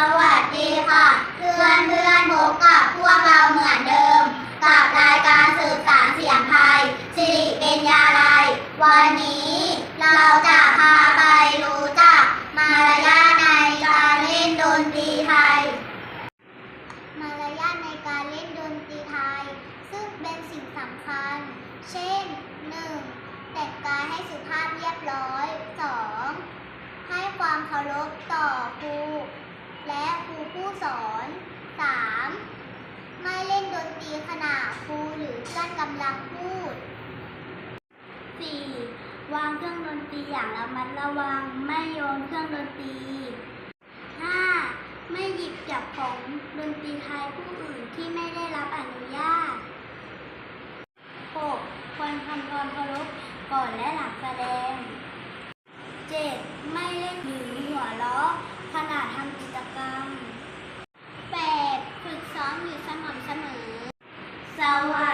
สวัสดีค่ะ เพื่อนเพื่อนพบกับพวกเราเหมือนเดิม กับรายการสื่อสารเสียงไทยสิริเป็นยาไลยวันนี้เราจะพาไปรู้จักมารยาทในการเล่นดนตรีไทย มารยาทในการเล่นดนตรีไทย ซึ่งเป็นสิ่งสำคัญ เช่น 1. แต่งกายให้สุภาพเรียบร้อย 2. ให้ความเคารพต่อครู ครูผู้สอน 3. ไม่เล่นดนตรีขณะครูหรือเพื่อนกำลังพูด 4. วางเครื่องดนตรีอย่างระมัดระวังไม่โยนเครื่องดนตรี 5. ไม่หยิบจับของดนตรีไทยผู้อื่นที่ไม่ได้รับอนุญาต 6. ควรทำความเคารพก่อนและหลังแสดง 7. ไม่เล่นหรือหัวเราะขณะทำกิ 走啊